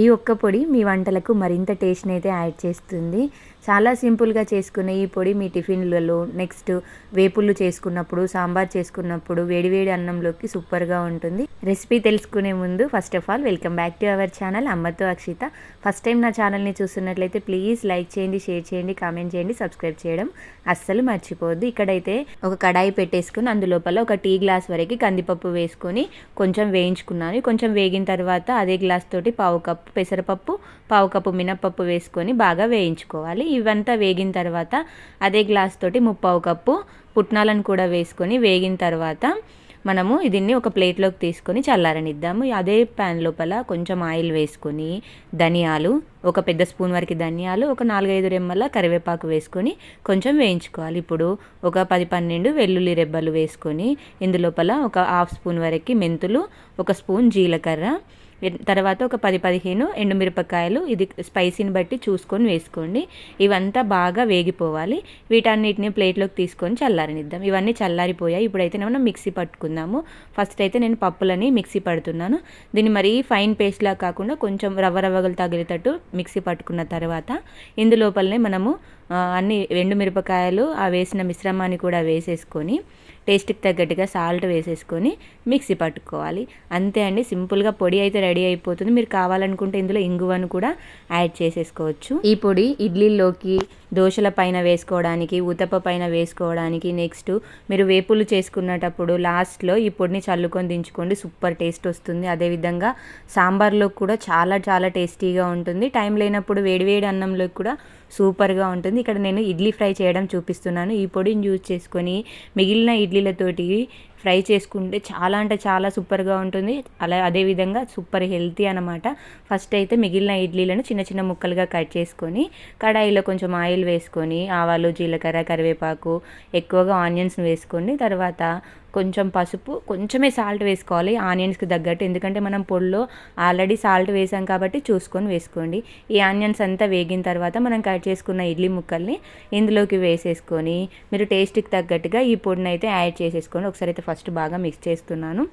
ఈ ఒక్క పొడి మీ వంటలకు మరింత టేస్ట్ని అయితే యాడ్ చేస్తుంది. చాలా సింపుల్గా చేసుకునే ఈ పొడి మీ టిఫిన్లలో నెక్స్ట్ వేపుళ్ళు చేసుకున్నప్పుడు సాంబార్ చేసుకున్నప్పుడు వేడివేడి అన్నంలోకి సూపర్గా ఉంటుంది. రెసిపీ తెలుసుకునే ముందు first of all welcome back to our channel. అమ్మతో అక్షిత. ఫస్ట్ టైం నా ఛానల్ని చూస్తున్నట్లయితే ప్లీజ్ లైక్ చేయండి షేర్ చేయండి కామెంట్ చేయండి సబ్స్క్రైబ్ చేయడం అస్సలు మర్చిపోవద్దు. ఇక్కడైతే ఒక కడాయి పెట్టేసుకుని అందులోపల ఒక టీ గ్లాస్ వరకు కందిపప్పు వేసుకొని కొంచెం వేయించుకున్నాను. కొంచెం వేగిన తర్వాత అదే గ్లాస్ తోటి పావు కప్పు పెసరపప్పు పావు కప్పు మినప్పప్పు వేసుకొని బాగా వేయించుకోవాలి. ఇవంతా వేగిన తర్వాత అదే గ్లాస్ తోటి ముప్పావు కప్పు పుట్నాలను కూడా వేసుకొని వేగిన తర్వాత మనము దీన్ని ఒక ప్లేట్లోకి తీసుకొని చల్లారనిద్దాము. అదే ప్యాన్ లోపల కొంచెం ఆయిల్ వేసుకొని ధనియాలు ఒక పెద్ద స్పూన్ వరకు ధనియాలు ఒక నాలుగైదు రెమ్మల కరివేపాకు వేసుకొని కొంచెం వేయించుకోవాలి. ఇప్పుడు ఒక పది పన్నెండు వెల్లుల్లి రెబ్బలు వేసుకొని ఇందులోపల ఒక హాఫ్ స్పూన్ వరకు మెంతులు ఒక స్పూన్ జీలకర్ర తర్వాత ఒక పది పదిహేను ఎండుమిరపకాయలు ఇది స్పైసీని బట్టి చూసుకొని వేసుకోండి. ఇవంతా బాగా వేగిపోవాలి. వీటన్నిటిని ప్లేట్లోకి తీసుకొని చల్లారనిద్దాం. ఇవన్నీ చల్లారిపోయాయి. ఇప్పుడైతే మనం మిక్సీ పట్టుకుందాము. ఫస్ట్ అయితే నేను పప్పులని మిక్సీ పడుతున్నాను. దీన్ని మరీ ఫైన్ పేస్ట్లా కాకుండా కొంచెం రవ్వ రవ్వగలు తగిలేటట్టు మిక్సీ పట్టుకున్న తర్వాత ఇందులోపలనే మనము అన్ని ఎండుమిరపకాయలు ఆ వేసిన మిశ్రమాన్ని కూడా వేసేసుకొని టేస్ట్కి తగ్గట్టుగా సాల్ట్ వేసేసుకొని మిక్సీ పట్టుకోవాలి. అంతే అండి సింపుల్గా పొడి అయితే రెడీ అయిపోతుంది. మీరు కావాలనుకుంటే ఇందులో ఇంగువను కూడా యాడ్ చేసేసుకోవచ్చు. ఈ పొడి ఇడ్లీలోకి దోశల పైన వేసుకోవడానికి ఉతప పైన వేసుకోవడానికి నెక్స్ట్ మీరు వేపులు చేసుకున్నటప్పుడు లాస్ట్లో ఈ పొడిని చల్లుకొని దించుకోండి. సూపర్ టేస్ట్ వస్తుంది. అదేవిధంగా సాంబార్లో కూడా చాలా చాలా టేస్టీగా ఉంటుంది. టైం లేనప్పుడు వేడివేడి అన్నంలోకి కూడా సూపర్గా ఉంటుంది. ఇక్కడ నేను ఇడ్లీ ఫ్రై చేయడం చూపిస్తున్నాను. ఈ పొడిని యూజ్ చేసుకొని మిగిలిన ఇడ్లీలతోటి ఫ్రై చేసుకుంటే చాలా అంటే చాలా సూపర్గా ఉంటుంది. అలా అదేవిధంగా సూపర్ హెల్తీ అనమాట ఫస్ట్ అయితే మిగిలిన ఇడ్లీలను చిన్న చిన్న ముక్కలుగా కట్ చేసుకొని కడాయిలో కొంచెం ఆయిల్ వేసుకొని ఆవాలు జీలకర్ర కరివేపాకు ఎక్కువగా ఆనియన్స్ వేసుకొని తర్వాత కొంచెం పసుపు కొంచెమే సాల్ట్ వేసుకోవాలి ఆనియన్స్కి తగ్గట్టు. ఎందుకంటే మనం పొడిలో ఆల్రెడీ సాల్ట్ వేసాం కాబట్టి చూసుకొని వేసుకోండి. ఈ ఆనియన్స్ అంతా వేగిన తర్వాత మనం కట్ చేసుకున్న ఇడ్లీ ముక్కల్ని ఇందులోకి వేసేసుకొని మీరు టేస్ట్కి తగ్గట్టుగా ఈ పొడిని అయితే యాడ్ చేసేసుకోండి. ఒకసారి అయితే ఫస్ట్ బాగా మిక్స్ చేస్తున్నాను.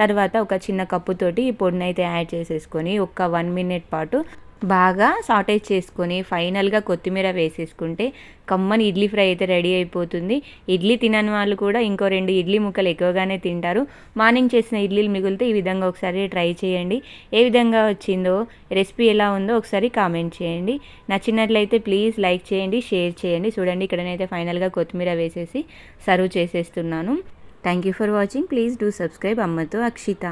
తర్వాత ఒక చిన్న కప్పుతోటి ఈ పొడిని అయితే యాడ్ చేసేసుకొని ఒక వన్ మినిట్ పాటు బాగా సాటేజ్ చేసుకొని ఫైనల్గా కొత్తిమీర వేసేసుకుంటే కమ్మని ఇడ్లీ ఫ్రై అయితే రెడీ అయిపోతుంది. ఇడ్లీ తినని వాళ్ళు కూడా ఇంకో రెండు ఇడ్లీ ముక్కలు ఎక్కువగానే తింటారు. మార్నింగ్ చేసిన ఇడ్లీలు మిగిలితే ఈ విధంగా ఒకసారి ట్రై చేయండి. ఏ విధంగా వచ్చిందో రెసిపీ ఎలా ఉందో ఒకసారి కామెంట్ చేయండి. నచ్చినట్లయితే ప్లీజ్ లైక్ చేయండి షేర్ చేయండి. చూడండి ఇక్కడనైతే ఫైనల్గా కొత్తిమీర వేసేసి సర్వ్ చేసేస్తున్నాను. Thank you for watching. Please do subscribe. అమ్మతో అక్షిత.